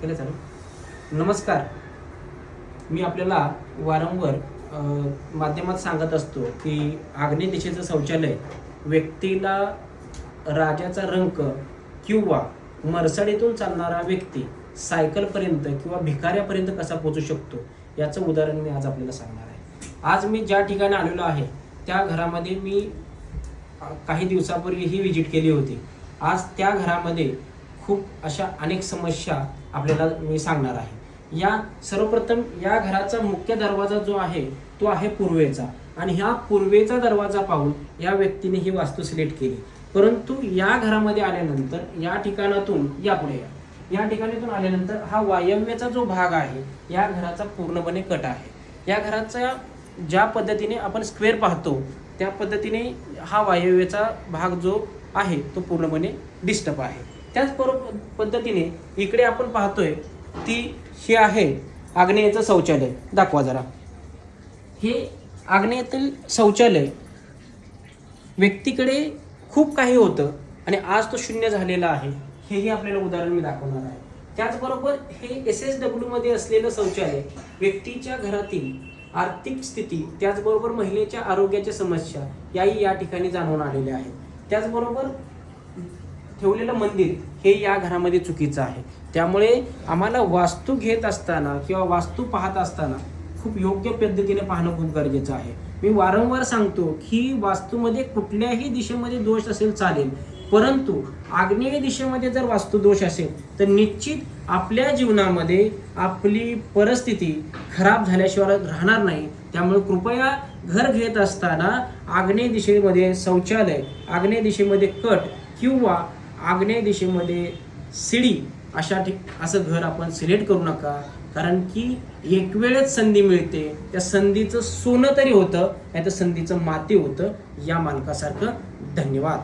केलं चालू नमस्कार. मी आपल्याला वारंवार माध्यमात सांगत असतो की आग्नेय दिशेचं शौचालय व्यक्तीला राजाचा रंक किंवा मरसाडीतून चालणारा व्यक्ती सायकलपर्यंत किंवा भिकाऱ्यापर्यंत कसा पोचू शकतो याचं उदाहरण मी आज आपल्याला सांगणार आहे. आज मी ज्या ठिकाणी आलेलो आहे त्या घरामध्ये मी काही दिवसापूर्वी ही व्हिजिट केली होती. आज त्या घरामध्ये खूप अशा अनेक समस्या आपल्याला मी सांगणार आहे. या सर्वप्रथम या घराचा मुख्य दरवाजा जो आहे तो आहे पूर्वेचा. आणि ह्या पूर्वेचा दरवाजा पाहून या व्यक्तीने ही वास्तू सिलेक्ट केली. परंतु या घरामध्ये आल्यानंतर या ठिकाणातून या पुढे या. या ठिकाणातून आल्यानंतर हा वायव्याचा जो भाग आहे या घराचा पूर्णपणे कट आहे. या घराचा ज्या पद्धतीने आपण स्क्वेअर पाहतो त्या पद्धतीने हा वायव्याचा भाग जो आहे तो पूर्णपणे डिस्टर्ब आहे. त्याच बरोबर पद्धतीने इकडे आपण पाहतोय ती हे आहे आग्नेयचं शौचालय. दाखवा जरा. हे आग्नेयातील शौचालय व्यक्तीकडे खूप काही होतं आणि आज तो शून्य झालेला आहे. हेही आपल्याला उदाहरण मी दाखवणार आहे. त्याचबरोबर हे एस एस डब्ल्यूमध्ये असलेलं शौचालय व्यक्तीच्या घरातील आर्थिक स्थिती त्याचबरोबर महिलेच्या आरोग्याच्या समस्या याही या ठिकाणी जाणून आलेल्या आहेत. त्याचबरोबर ठेवलेलं मंदिर हे या घरामध्ये चुकीचं आहे. त्यामुळे आम्हाला वास्तू घेत असताना किंवा वास्तू पाहत असताना खूप योग्य पद्धतीने पाहणं खूप गरजेचं आहे. मी वारंवार सांगतो की वास्तूमध्ये कुठल्याही दिशेमध्ये दोष असेल चालेल परंतु आग्नेय दिशेमध्ये जर वास्तू दोष असेल तर निश्चित आपल्या जीवनामध्ये आपली परिस्थिती खराब झाल्याशिवाय राहणार नाही. त्यामुळे कृपया घर घेत असताना आग्नेय दिशेमध्ये शौचालय आग्नेय दिशेमध्ये कट किंवा आग्नेय दिशेमध्ये सिडी अशा ठिक असं घर आपण सिलेक्ट करू नका. कारण की एक वेळच संधी मिळते त्या संधीचं सोनं तरी होतं नाही तर संधीचं माती होतं या मालकासारखं धन्यवाद.